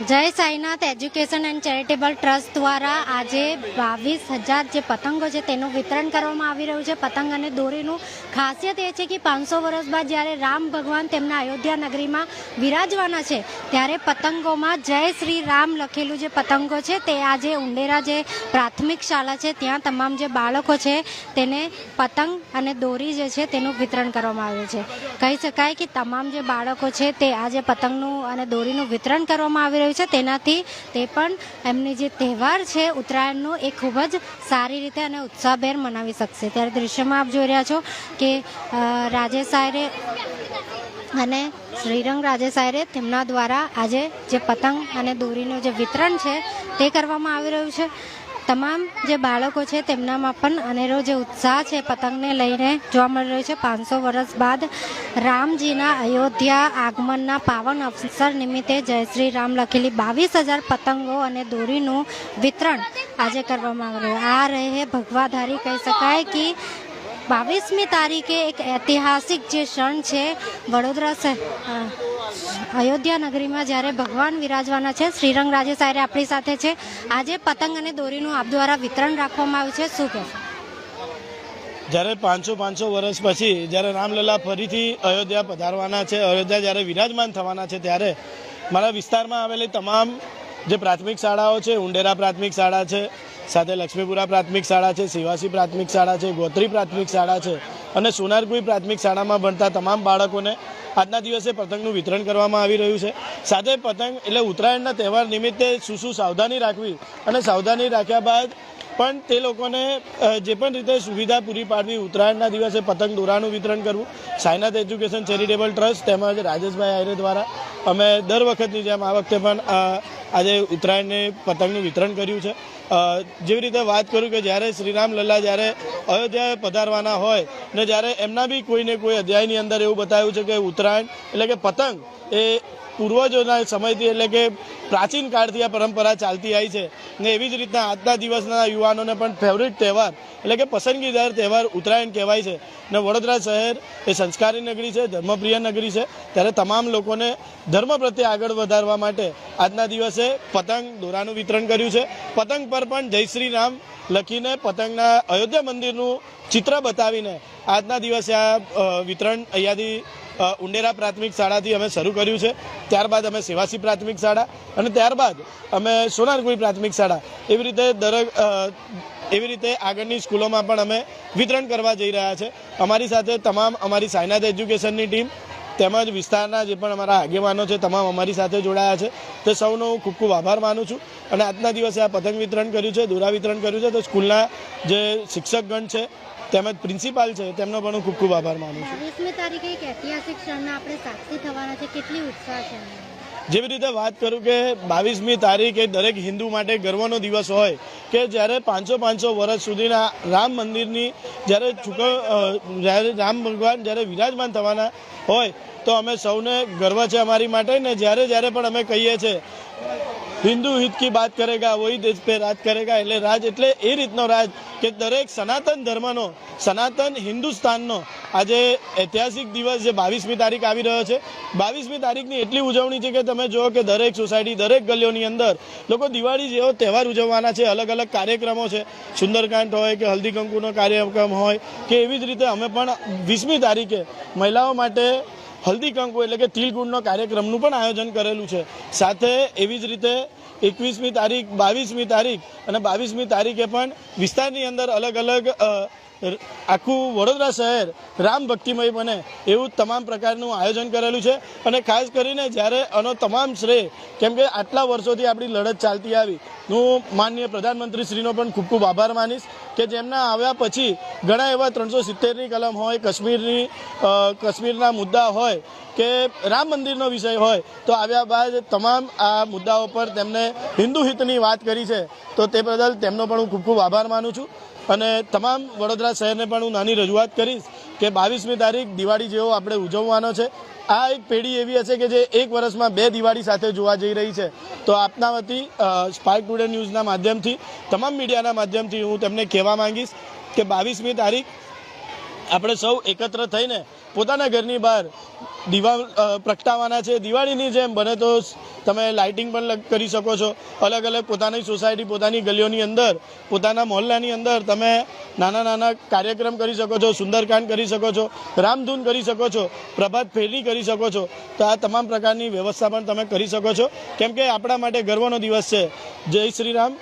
Jai Sainath education and charitable trust દ્વારા આજે બાવીસ હજાર જે પતંગો છે તેનું વિતરણ કરવામાં આવી રહ્યું છે. પતંગ અને દોરીનું ખાસિયત એ છે કે પાંચસો વર્ષ બાદ જ્યારે રામ ભગવાન તેમના અયોધ્યા નગરીમાં વિરાજવાના છે, ત્યારે પતંગોમાં જય શ્રી રામ લખેલું જે પતંગો છે તે આજે ઉંડેરા જે પ્રાથમિક શાળા છે, ત્યાં તમામ જે બાળકો છે તેને પતંગ અને દોરી જે છે તેનું વિતરણ કરવામાં આવ્યું છે. કહી શકાય કે તમામ જે બાળકો છે તે આજે પતંગનું અને દોરીનું વિતરણ કરવામાં આવી રહ્યું છે, તેનાથી તે પણ એમની જે તહેવાર છે, ઉત્તરાયણનો, એ ખૂબ જ સારી રીતે અને ઉત્સાહભેર મનાવી શકશે. ત્યારે દૃશ્યમાં આપ જોઈ રહ્યા છો કે રાજેશ આયરે અને શ્રીરંગ રાજેશ આયરે તેમના દ્વારા આજે જે પતંગ અને દોરીનું જે વિતરણ છે, તે કરવામાં આવી રહ્યું છે. તમામ જે બાળકો છે તેમનામાં પણ અનેરો જે ઉત્સાહ છે પતંગને લઈને જોવા મળી રહ્યો છે. પાંચસો વર્ષ બાદ રામજીના અયોધ્યા આગમનના પાવન અવસર નિમિત્તે જય શ્રી રામ લખેલી બાવીસ હજાર પતંગો અને દોરીનું વિતરણ આજે કરવામાં આવી રહ્યું. આ રહે ભગવાધારી કહી શકાય કે બાવીસમી તારીખે એક ઐતિહાસિક જે ક્ષણ છે વડોદરા અયોધ્યા નગરીમાં જ્યારે ભગવાન વિરાજવાના છે, શ્રીરંગ રાજે સાહેબ આપણી સાથે છે. આજે પતંગ અને દોરીનું આપ દ્વારા વિતરણ રાખવામાં આવ્યું છે. શું કહેશો? જ્યારે પાંચસો પાંચસો વર્ષ પછી જ્યારે રામલલા ફરીથી અયોધ્યા પધારવાના છે, અયોધ્યા જ્યારે વિરાજમાન થવાના છે, ત્યારે મારા વિસ્તારમાં આવેલી તમામ જે પ્રાથમિક શાળાઓ છે, ઉંડેરા પ્રાથમિક શાળા છે સાથે લક્ષ્મીપુરા પ્રાથમિક શાળા છે, શિવાસી પ્રાથમિક શાળા છે, ગોત્રી પ્રાથમિક શાળા છે અને સોનારગુઈ પ્રાથમિક શાળામાં ભણતા તમામ બાળકોને આજના દિવસે પતંગનું વિતરણ કરવામાં આવી રહ્યું છે. સાથે પતંગ એટલે ઉત્તરાયણના તહેવાર નિમિત્તે શું શું સાવધાની રાખવી અને સાવધાની રાખ્યા બાદ પણ તે લોકોને જે પણ રીતે સુવિધા પૂરી પાડવી, ઉત્તરાયણના દિવસે પતંગ દોરાનું વિતરણ કરવું, સાયનાથ એજ્યુકેશન ચેરિટેબલ ટ્રસ્ટ તેમજ રાજેશભાઈ આયરે દ્વારા અમે દર વખતની જેમ આ વખતે પણ આજે ઉત્તરાયણને પતંગનું વિતરણ કર્યું છે. જેવી રીતે વાત કરું કે જ્યારે શ્રીરામ લલ્લા જ્યારે અયોધ્યાએ પધારવાના હોય ને જ્યારે એમના બી કોઈને કોઈ અધ્યાયની અંદર એવું બતાવ્યું છે કે ઉત્તરાયણ એટલે કે પતંગ એ પૂર્વજોના સમયથી એટલે કે પ્રાચીન કાળથી આ પરંપરા ચાલતી આવી છે ને એવી જ રીતના આજના દિવસના યુવાનોને પણ ફેવરિટ તહેવાર એટલે કે પસંદગીદાર તહેવાર ઉત્તરાયણ કહેવાય છે. ને વડોદરા શહેર એ સંસ્કારી નગરી છે, ધર્મપ્રિય નગરી છે. ત્યારે તમામ લોકોને ધર્મ પ્રત્યે આગળ વધારવા માટે આજના દિવસે પતંગ દોરાનું વિતરણ કર્યું છે. પતંગ પર પણ જય શ્રી રામ લખીને પતંગના અયોધ્યા મંદિરનું ચિત્ર બતાવીને આજના દિવસે આ વિતરણ અહીંયાથી ઉંડેરા પ્રાથમિક શાળાથી અમે શરૂ કર્યું છે. ત્યારબાદ અમે સેવાસી પ્રાથમિક શાળા અને ત્યારબાદ અમે સોનારકુઈ પ્રાથમિક શાળા. એવી રીતે દરેક એવી રીતે આગળની સ્કૂલોમાં પણ અમે વિતરણ કરવા જઈ રહ્યા છે. અમારી સાથે તમામ અમારી સાયનાથ એજ્યુકેશનની ટીમ તેમજ વિસ્તારના જે પણ અમારા આગેવાનો છે, તમામ અમારી સાથે જોડાયા છે. તે સૌનો હું ખૂબ ખૂબ આભાર માનું છું. અને આજના દિવસે આ પતંગ વિતરણ કર્યું છે, દોરા વિતરણ કર્યું છે, તો સ્કૂલના જે શિક્ષકગણ છે, તેમજ પ્રિન્સિપાલ છે, તેમનો પણ હું ખૂબ ખૂબ આભાર માનું છું. તારીખે એક ઐતિહાસિક ક્ષણના આપણે સાક્ષી થવાના છે. કેટલી ઉત્સાહ છે જેવી રીતે વાત કરું કે બાવીસમી તારીખ એ દરેક હિન્દુ માટે ગર્વનો દિવસ હોય કે જ્યારે પાંચસો પાંચસો વર્ષ સુધીના રામ મંદિરની જ્યારે ચૂક જ્યારે રામ ભગવાન જ્યારે વિરાજમાન થવાના હોય તો અમે સૌને ગર્વ છે અમારી માટે ને જ્યારે જ્યારે પણ અમે કહીએ છીએ હિન્દુ હિત કી બાત કરેગા, વહી દેશ પે રાજ કરેગા. એટલે રાજ એટલે એ રીતનો રાજ કે દરેક સનાતન ધર્મનો, સનાતન હિન્દુસ્તાનનો આજે ઐતિહાસિક દિવસ જે બાવીસમી તારીખ આવી રહ્યો છે. બાવીસમી તારીખની એટલી ઉજવણી છે કે તમે જુઓ કે દરેક સોસાયટી, દરેક ગલીઓની અંદર લોકો દિવાળી જેવો તહેવાર ઉજવવાના છે. અલગ અલગ કાર્યક્રમો છે. સુંદરકાંડ હોય કે હલ્દી કંકુનો કાર્યક્રમ હોય કે એવી જ રીતે અમે પણ વીસમી તારીખે મહિલાઓ માટે હલ્દી કંકુ એટલે કે તિલકુંડનો કાર્યક્રમનું પણ આયોજન કરેલું છે. સાથે એવી જ રીતે એકવીસમી તારીખ, બાવીસમી તારીખ અને બાવીસમી તારીખે પણ વિસ્તારની અંદર અલગ અલગ આખું વડોદરા શહેર રામ ભક્તિમય બને એવું તમામ પ્રકારનું આયોજન કરેલું છે. અને ખાસ કરીને જ્યારે આનો તમામ શ્રેય, કેમ કે આટલા વર્ષોથી આપણી લડત ચાલતી આવી, હું માનનીય પ્રધાનમંત્રી શ્રીનો પણ ખૂબ ખૂબ આભાર માનીશ કે જેમના આવ્યા પછી ઘણા એવા ત્રણસો સિત્તેરની કલમ હોય, કાશ્મીરની કાશ્મીરના મુદ્દા હોય કે રામ મંદિરનો વિષય હોય, તો આવ્યા બાદ તમામ આ મુદ્દાઓ પર તેમણે હિન્દુ હિતની વાત કરી છે, તો તે બદલ તેમનો પણ હું ખૂબ ખૂબ આભાર માનું છું. અને તમામ વડોદરા શહેરને પણ હું નાની રજૂઆત કરીશ કે બાવીસમી તારીખ દિવાળી જેવો આપણે ઉજવવાનો છે. આ એક પેઢી એવી હશે કે જે એક વર્ષમાં બે દિવાળી સાથે જોવા જઈ રહી છે. તો આપના વતી સ્પાર્ક ટુડે ન્યૂઝના માધ્યમથી, તમામ મીડિયાના માધ્યમથી હું તેમને કહેવા માંગીશ કે બાવીસમી તારીખ આપણે સૌ એકત્ર થઈને પોતાના ઘરની બહાર દીવા પ્રગટાવવાના છે. દિવાળીની જેમ બને તો તમે લાઇટિંગ પણ કરી શકો છો. અલગ અલગ પોતાની સોસાયટી પોતાની ગલીઓની અંદર, પોતાના મહોલ્લાની અંદર તમે નાના નાના કાર્યક્રમ કરી શકો છો, સુંદરકાંડ કરી શકો છો, રામધૂન કરી શકો છો, પ્રભાત ફેરી કરી શકો છો. તો આ તમામ પ્રકારની વ્યવસ્થા પણ તમે કરી શકો છો. કેમ કે આપણા માટે ગર્વનો દિવસ છે. જય શ્રી રામ.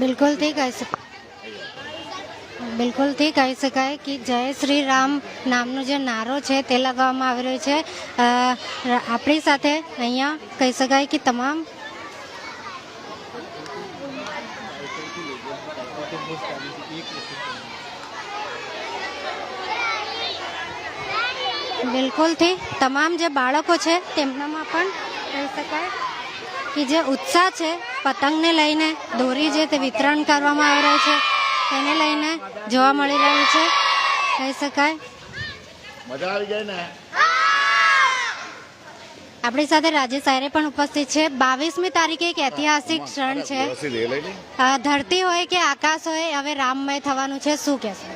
બિલકુલ ઠીક શકાય બિલકુલથી કહી શકાય કે જય શ્રી રામ નામનો જે નારો છે તે લગાવવામાં આવી રહ્યો છે. આપણી સાથે અહીંયા કહી શકાય કે તમામ બિલકુલથી તમામ જે બાળકો છે તેમનામાં પણ કહી શકાય કે જે ઉત્સાહ છે, પતંગને લઈને દોરી જે તે વિતરણ કરવામાં આવી રહ્યું છે. તેને લઈને જોવા મળી રહ્યું છે. કહી શકાય. મજા આવી ગઈ ને? આપણી સાથે રાજેશ આયરે પણ ઉપસ્થિત છે. બાવીસમી તારીખે એક ઐતિહાસિક ક્ષણ છે. ધરતી હોય કે આકાશ હોય હવે રામમય થવાનું છે. શું કહેશો?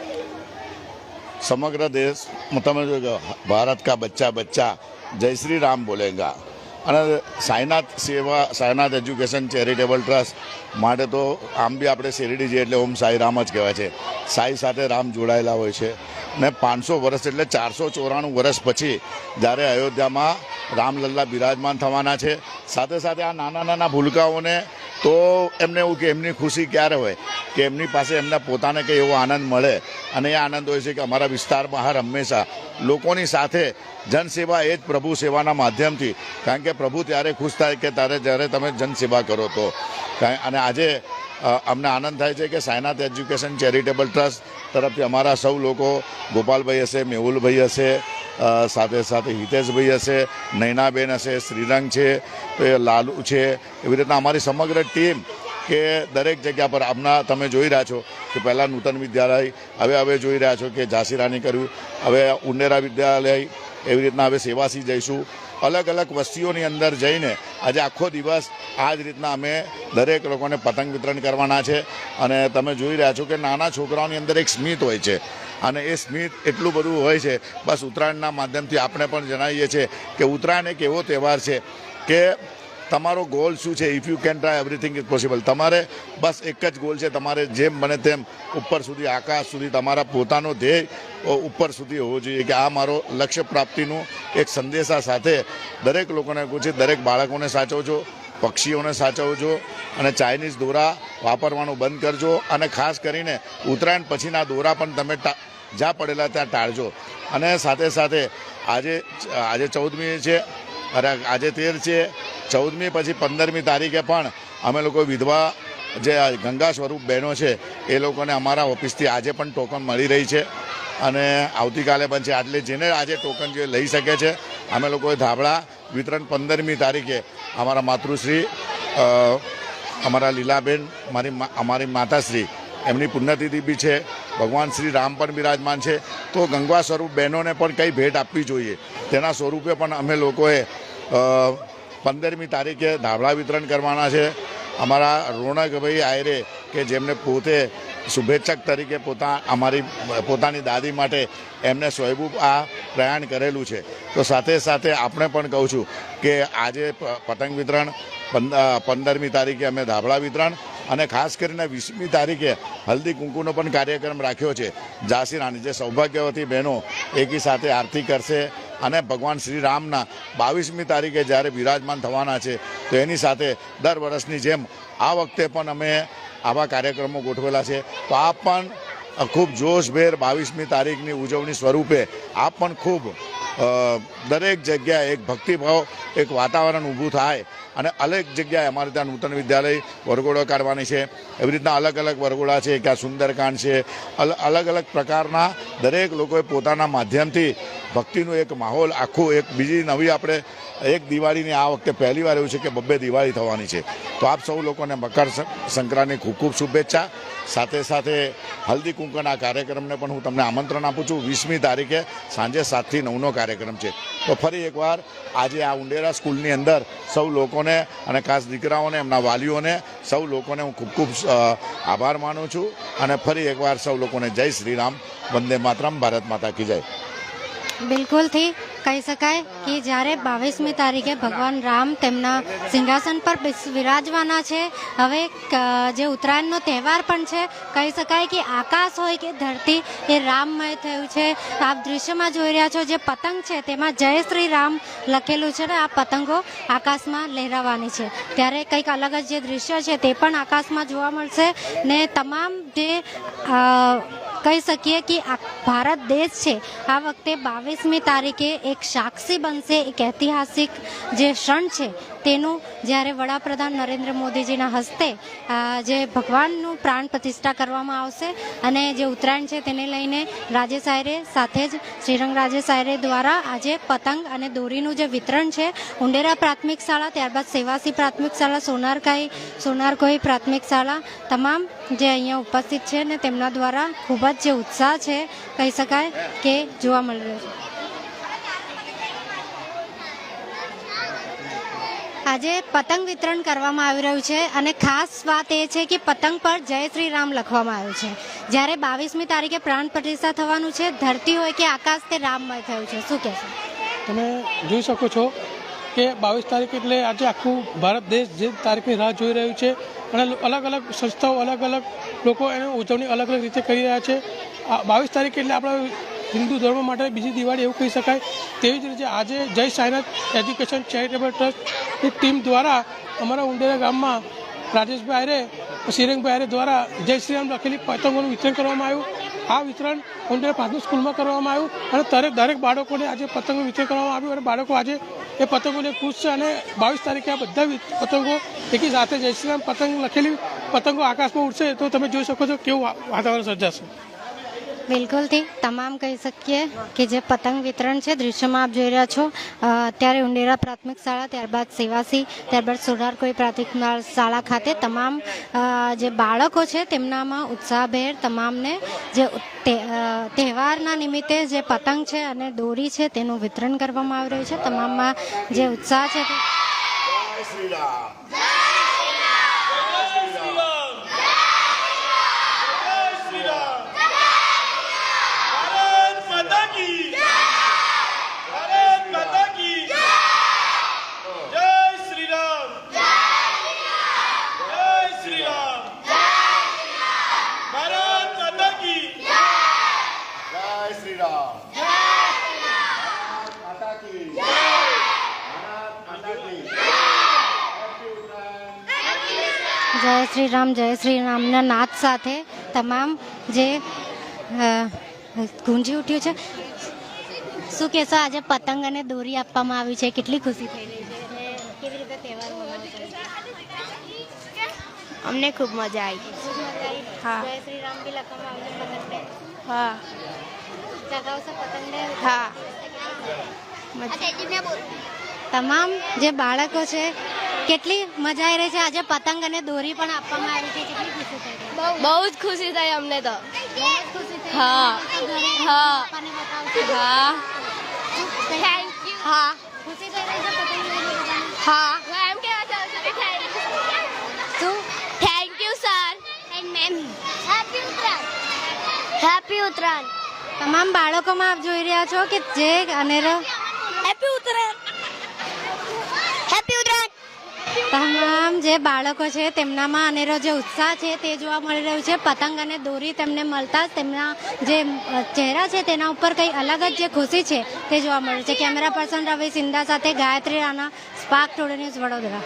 સમગ્ર દેશ તમે જો ભારત કા બચ્ચા બચ્ચા જય શ્રી રામ બોલેગા. અને સાયનાથ સેવા, સાઈનાથ એજ્યુકેશન ચેરિટેબલ ટ્રસ્ટ માટે તો આમ બી આપણે શેરડી જઈએ એટલે ઓમ સાઈ રામ જ કહેવાય છે. સાઈ સાથે રામ જોડાયેલા હોય છે. ને પાંચસો વર્ષ એટલે ચારસો ચોરાણું વર્ષ પછી જ્યારે અયોધ્યામાં રામલલ્લા બિરાજમાન થવાના છે. સાથે સાથે આ નાના નાના ભૂલકાઓને તો એમને એવું કે એમની ખુશી ક્યારે હોય? કે એમની પાસે એમના પોતાને કંઈ એવો આનંદ મળે? અને એ આનંદ હોય છે કે અમારા વિસ્તારમાં હર હંમેશા લોકોની સાથે જનસેવા એ જ પ્રભુ સેવાના માધ્યમથી. કારણ કે પ્રભુ ત્યારે ખુશ થાય કે ત્યારે જ્યારે તમે જનસેવા કરો તો. અને આજે અમને આનંદ થાય છે કે સાયનાથ એજ્યુકેશન ચેરિટેબલ ટ્રસ્ટ તરફથી અમારા સૌ લોકો, ગોપાલભાઈ હશે, મેહુલભાઈ હશે સાથે સાથે હિતેશભાઈ હશે, નૈનાબેન હશે, શ્રીરંગ છે લાલુ છે, એવી રીતના અમારી સમગ્ર ટીમ કે દરેક જગ્યા પર આપના તમે જોઈ રહ્યા છો કે પહેલાં નૂતન વિદ્યાલય, હવે હવે જોઈ રહ્યા છો કે ઝાંસીરાની કર્યું, હવે ઉંડેરા વિદ્યાલય એવી રીતના હવે સેવાસી જઈશું. અલગ અલગ વસ્તીઓની અંદર જઈને આજે આખો દિવસ આ જ રીતના અમે દરેક લોકોને પતંગ વિતરણ કરવાના છે. અને તમે જોઈ રહ્યા છો કે નાના છોકરાઓની અંદર એક સ્મિત હોય છે. અને એ સ્મિત એટલું બધું હોય છે, બસ ઉત્તરાયણના માધ્યમથી આપણે પણ જણાવીએ છીએ કે ઉત્તરાયણ એક એવો તહેવાર છે કે તમારો ગોલ શું છે? If you can try everything is possible તમારે બસ એક જ ગોલ છે. તમારે જેમ બને તેમ ઉપર સુધી, આકાશ સુધી તમારા પોતાનો ધ્યેય ઉપર સુધી હોવો જોઈએ કે આ મારો લક્ષ્ય પ્રાપ્તિનું એક સંદેશા સાથે દરેક લોકોને કહું દરેક બાળકોને સાચવજો, પક્ષીઓને સાચવજો અને ચાઇનીઝ દોરા વાપરવાનું બંધ કરજો અને ખાસ કરીને ઉત્તરાયણ પછીના દોરા પણ તમે જ્યાં પડેલા ત્યાં ટાળજો. અને સાથે સાથે આજે આજે ચૌદમી છે અરે આજે તેર છે ચૌદમી પછી પંદરમી તારીખે પણ અમે લોકો વિધવા જે ગંગા સ્વરૂપ બહેનો છે, એ લોકોને અમારા ઓફિસથી આજે પણ ટોકન મળી રહી છે. અને આવતીકાલે પણ છે, આટલે જેને આજે ટોકન જે લઈ શકે છે, અમે લોકોએ ધાબળા વિતરણ પંદરમી તારીખે અમારા માતૃશ્રી અમારા લીલાબેન, મારી અમારી માતાશ્રી, એમની પુણ્યતિથિ બી છે, ભગવાન શ્રી રામ પણ બિરાજમાન છે. તો ગંગા સ્વરૂપ બહેનોને પણ કંઈ ભેટ આપવી જોઈએ. તેના સ્વરૂપે પણ અમે લોકોએ પંદરમી તારીખે ધાબળા વિતરણ કરવાના છે. અમારા રોનકભાઈ આયરે કે જેમને પોતે શુભેચ્છક તરીકે પોતા અમારી, પોતાની દાદી માટે એમને સ્વયંભૂ આ પ્રયાણ કરેલું છે. તો સાથે સાથે આપણે પણ કહું છું કે આજે પતંગ વિતરણ, પંદ- પંદરમી તારીખે અમે ધાબળા વિતરણ અને ખાસ કરીને વીસમી તારીખે હલ્દી કુંકુનો પણ કાર્યક્રમ રાખ્યો છે. ઝાંસી રાણી જે સૌભાગ્યવતી બહેનો એકી સાથે આરતી કરશે અને ભગવાન શ્રી રામના બાવીસમી તારીખે જ્યારે બિરાજમાન થવાના છે, તો એની સાથે દર વર્ષની જેમ આ વખતે પણ અમે આવા કાર્યક્રમો ગોઠવેલા છે. તો આપ પણ ખૂબ જોશભેર બાવીસમી તારીખની ઉજવણી સ્વરૂપે આપ પણ ખૂબ દરેક જગ્યાએ એક ભક્તિભાવ, એક વાતાવરણ ઊભું થાય અને અલગ જગ્યાએ અમારે ત્યાં નૂતન વિદ્યાલય વરઘોડો કાઢવાની છે. એવી રીતના અલગ અલગ વરઘોડા છે, ક્યાં સુંદરકાંડ છે. અલ- અલગ અલગ પ્રકારના દરેક લોકોએ પોતાના માધ્યમથી ભક્તિનું એક માહોલ, આખું એક બીજી નવી આપણે એક દિવાળીની આ વખતે પહેલી વાર એવું છે કે બબ્બે દિવાળી થવાની છે. તો આપ સૌ લોકોને મકર સં- સંક્રાંતિની ખૂબ ખૂબ શુભેચ્છા. સાથે સાથે હલ્દી કુંકના કાર્યક્રમને પણ હું તમને આમંત્રણ આપું છું. વીસમી તારીખે સાંજે સાતથી નવનો કાર્યક્રમ છે. તો ફરી એકવાર આજે આ ઉંડેરા સ્કૂલની અંદર સૌ લોકોને અને ખાસ દીકરાઓને, એમના વાલીઓને સૌ લોકોને હું ખૂબ ખૂબ આભાર માનું છું. અને ફરી એકવાર સૌ લોકોને જય શ્રીરામ વંદે માતરમ. ભારત માતા કી જય. બિલકુલથી કહી શકાય કે જ્યારે બાવીસમી તારીખે ભગવાન રામ તેમના સિંહાસન પર વિરાજવાના છે. હવે જે ઉત્તરાયણનો તહેવાર પણ છે, કહી શકાય કે આકાશ હોય કે ધરતી, એ રામમય થયું છે. આપ દૃશ્યમાં જોઈ રહ્યા છો જે પતંગ છે, તેમાં જય શ્રી રામ લખેલું છે ને, આ પતંગો આકાશમાં લહેરાવાની છે. ત્યારે કંઈક અલગ જ જે દૃશ્ય છે, તે પણ આકાશમાં જોવા મળશે ને, તમામ જે કહી શકીએ કે આ ભારત દેશ છે. આ વખતે બાવીસમી તારીખે એક સાક્ષી બનશે, એક ઐતિહાસિક જે ક્ષણ છે તેનું જ્યારે વડાપ્રધાન નરેન્દ્ર મોદીજીના હસ્તે જે ભગવાનનું પ્રાણ પ્રતિષ્ઠા કરવામાં આવશે અને જે ઉત્તરાયણ છે તેને લઈને રાજે સાયરે સાથે જ શ્રીરંગ રાજે સાયરે દ્વારા આજે પતંગ અને દોરીનું જે વિતરણ છે, ઉંડેરા પ્રાથમિક શાળા, ત્યારબાદ સેવાસી પ્રાથમિક શાળા, સોનારકાઈ, સોનારકોઈ પ્રાથમિક શાળા, તમામ જે અહીંયા ઉપસ્થિત છે ને તેમના દ્વારા ખૂબ જ જે ઉત્સાહ છે, કહી શકાય કે જોવા મળી રહ્યો છે. આજે પતંગ વિતરણ કરવામાં આવી રહ્યું છે અને ખાસ વાત એ છે કે પતંગ પર જય શ્રી રામ લખવામાં આવ્યું છે. જ્યારે બાવીસમી તારીખે પ્રાણ પ્રતિષ્ઠા થવાનું છે, ધરતી હોય કે આકાશ તે રામમય થયું છે. શું કહેશો? તમે જોઈ શકો છો કે બાવીસ તારીખ એટલે આજે આખું ભારત દેશ જે તારીખની રાહ જોઈ રહ્યું છે અને અલગ અલગ સંસ્થાઓ, અલગ અલગ લોકો એની ઉજવણી અલગ અલગ રીતે કરી રહ્યા છે. બાવીસ તારીખ એટલે આપણા હિન્દુ ધર્મ માટે બીજી દિવાળી એવું કહી શકાય. તેવી જ રીતે આજે જય સાયનાથ એજ્યુકેશન ચેરિટેબલ ટ્રસ્ટની ટીમ દ્વારા અમારા ઉંડેરા ગામમાં રાજેશભાઈ આયરે શ્રીરંગભાઈ આયરે દ્વારા જય શ્રીરામ લખેલી પતંગોનું વિતરણ કરવામાં આવ્યું. આ વિતરણ ઉંડેરા પ્રાથમિક સ્કૂલમાં કરવામાં આવ્યું અને દરેક દરેક બાળકોને આજે પતંગનું વિતરણ કરવામાં આવ્યું અને બાળકો આજે એ પતંગોને ખુશ છે અને બાવીસ તારીખે આ બધા પતંગો એકી સાથે જય શ્રીરામ પતંગ લખેલી, પતંગો આકાશમાં ઉડશે તો તમે જોઈ શકો છો કેવું વાતાવરણ સર્જાશે. બિલકુલથી તમામ કહી શકીએ કે જે પતંગ વિતરણ છે દૃશ્યમાં આપ જોઈ રહ્યા છો અત્યારે ઉંડેરા પ્રાથમિક શાળા, ત્યારબાદ સેવાસી, ત્યારબાદ સોનારકોઈ પ્રાથમિક શાળા ખાતે તમામ જે બાળકો છે તેમનામાં ઉત્સાહભેર તમામને જે તહેવારના નિમિત્તે જે પતંગ છે અને દોરી છે તેનું વિતરણ કરવામાં આવી રહ્યું છે. તમામમાં જે ઉત્સાહ છે ભારત માતા કી ભારત માતા કી જય શ્રી રામ જય શ્રી રામ ભારત માતા કી જય શ્રી રામ માતા કી જય શ્રી રામ જય શ્રી રામના નાદ સાથે તમામ જે ગુંજી ઉઠ્યું છે. શું કહેશો આજે પતંગ અને દોરી આપવામાં આવી છે? કેટલી ખુશી થઈ રહી છે અને કેવી રીતે તહેવાર મનાવો છો? અમને ખૂબ મજા આવી. હા. જય શ્રી રામ બી લખવામાં આવ્યું છે પતંગ હા. ચગાવશો પતંગને? હા તમામ જે બાળકો છે કેટલી મજા આવી રહી છે. આજે પતંગ અને દોરી પણ આપવામાં આવી છે. કેટલી ખુશી થઈ બહુ જ ખુશી થઈ અમને તો. હા. હા. હા. થેન્ક યુ હા. ખુશી થઈ રહી છે પતંગ હા. હું એમ કહેવા ચાહું છું કે શું? Thank you sir and ma'am happy Uttarayan happy Uttarayan તમામ બાળકોમાં આપ જોઈ રહ્યા છો કે જે અનેરો હેપી ઉત્તરાયણ હેપી ઉત્તરાયણ તમામ જે બાળકો છે, તેમનામાં અનેરો જે ઉત્સાહ છે તે જોવા મળી રહ્યું છે. પતંગ અને દોરી તેમને મળતા તેમના જે ચહેરા છે તેના ઉપર કંઈ અલગ જ જે ખુશી છે તે જોવા મળે છે. કેમેરા પર્સન રવિ સિંધા સાથે Gayatri Rana, spark today news Vadodara.